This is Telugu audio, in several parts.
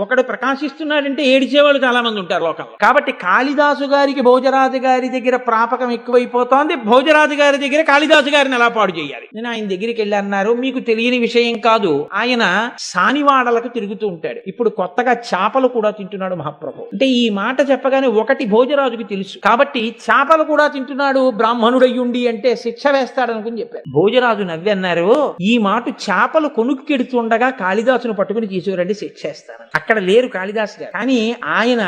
ఒకడు ప్రకాశిస్తున్నాడంటే ఏడిచేవాళ్ళు చాలా మంది ఉంటారు లోకంలో. కాబట్టి కాళిదాసు గారికి భోజరాజు గారి దగ్గర ప్రాపకం ఎక్కువైపోతోంది. భోజరాజు గారి దగ్గర కాళిదాసు గారిని ఎలా పాడు చేయాలి? నేను ఆయన దగ్గరికి వెళ్ళి అన్నారు మీకు తెలియని విషయం కాదు. ఆయన సానివాడలకు తిరుగుతూ ఉంటాడు. ఇప్పుడు కొత్తగా చేపలు కూడా తింటున్నాడు మహాప్రభు. అంటే ఈ మాట చెప్పగానే ఒకటి భోజరాజుకి తెలుసు. కాబట్టి చేపలు కూడా తింటున్నాడు బ్రాహ్మణుడయ్యుండి అంటే శిక్ష వేస్తాడనుకుని చెప్పారు. భోజరాజు నవ్వి అన్నారు ఈ మాట చేపలు కొనుక్కెడుతుండగా కాళిదాసును పట్టుకుని తీసుకురండి శిక్ష వేస్తాను అక్కడ లేరు కాళిదాసు గారు. కానీ ఆయన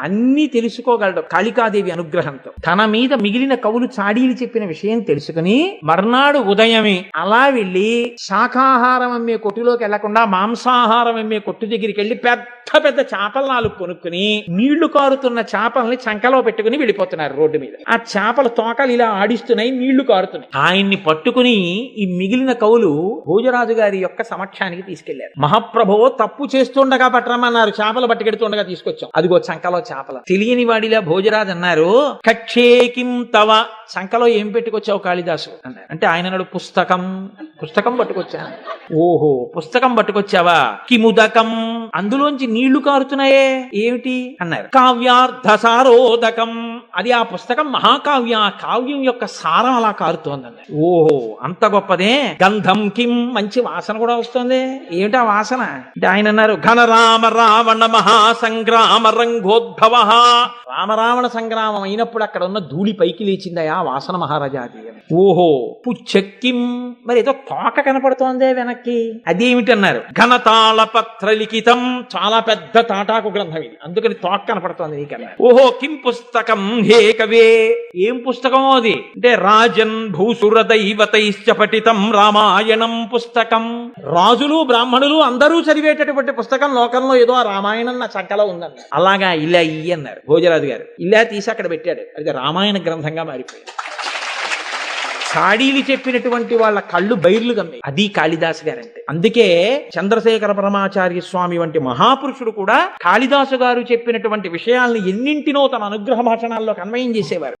అన్ని తెలుసుకోగలడు కాళికాదేవి అనుగ్రహంతో. తన మీద మిగిలిన కవులు చాడీలు చెప్పిన విషయం తెలుసుకుని మర్నాడు ఉదయమే అలా వెళ్ళి శాకాహారం అమ్మే కొట్టులోకి వెళ్ళకుండా మాంసాహారం అమ్మే కొట్టు దగ్గరికి వెళ్ళి పెద్ద పెద్ద చేపలు నాలుగు కొనుక్కుని నీళ్ళు కారుతున్న చేపల్ని చంకలో పెట్టుకుని వెళ్ళిపోతున్నారు రోడ్డు మీద. ఆ చేపల తోకలు ఇలా ఆడిస్తున్నాయి నీళ్ళు కారుతున్నాయి. ఆయన్ని పట్టుకుని ఈ మిగిలిన కవులు భోజరాజు గారి యొక్క సమక్షానికి తీసుకెళ్ళారు. మహాప్రభో తప్పు చేస్తుండగా పట్టరమన్నారు చేపలు పట్టుకెడుతుండగా తీసుకొచ్చాం. అదిగో చంకలో చేపలు. తెలియని వాడిలా భోజరాజు అన్నారు కక్షేకిం తవ. చంకలో ఏం పెట్టుకొచ్చావు కాళిదాసు? అన్నారు. అంటే ఆయన అన్నాడు పుస్తకం. పుస్తకం పట్టుకొచ్చాను ఓహో పుస్తకం పట్టుకొచ్చావా? కిముదకం. అందులోంచి నీళ్ళు కారుతున్నాయే. ఏమిటి? అన్నారు. కావ్యార్థ సారోదకం అది ఆ పుస్తకం మహాకావ్య కావ్యం యొక్క సారం అలా కారుతోంది అన్నారు. ఓహో అంత గొప్పదే. గంధం కిం మంచి వాసన కూడా వస్తుంది. ఏమిటా వాసన? అంటే ఆయన అన్నారు ఘనరామ రావణ మహాసంగ్రామ రంగోద్భవ రామరావణ సంగ్రామం అయినప్పుడు అక్కడ ఉన్న ధూళి పైకి లేచిందయా వాసన మహారాజాది ఓహో పుచ్చక్కిం మరి ఏదో తోక కనపడుతోందే వెనక్కి. అదేమిటన్నారు? ఘనతాళ పత్రలిఖితం చాలా పెద్ద తాటాకు గ్రంథం ఇది. అందుకని తోక కనపడుతోంది నీకన్నా. ఓహో కిం పుస్తకం హే కవే. ఏం పుస్తకం అది? అంటే రాజన్ భూసుర దైవతైశ్చ పఠితం రామాయణం పుస్తకం. రాజులు బ్రాహ్మణులు అందరూ చదివేటటువంటి పుస్తకం లోకంలో ఏదో ఆ రామాయణం నా చక్కలో ఉందన్నారు. అలాగా ఇలా ఇయ్యి అన్నారు భోజరాజు గారు ఇలా తీసి అక్కడ పెట్టాడు. అది రామాయణ గ్రంథంగా మారిపోయింది. సాడీలు చెప్పినటువంటి వాళ్ళ కళ్ళు బైర్లు గమ్మి అది కాళిదాసు గారంటే. అందుకే చంద్రశేఖర పరమాచార్య స్వామి వంటి మహాపురుషుడు కూడా కాళిదాసు గారు చెప్పినటువంటి విషయాల్ని ఎన్నింటినో తన అనుగ్రహ భాషణాల్లో అన్వయం చేసేవారు.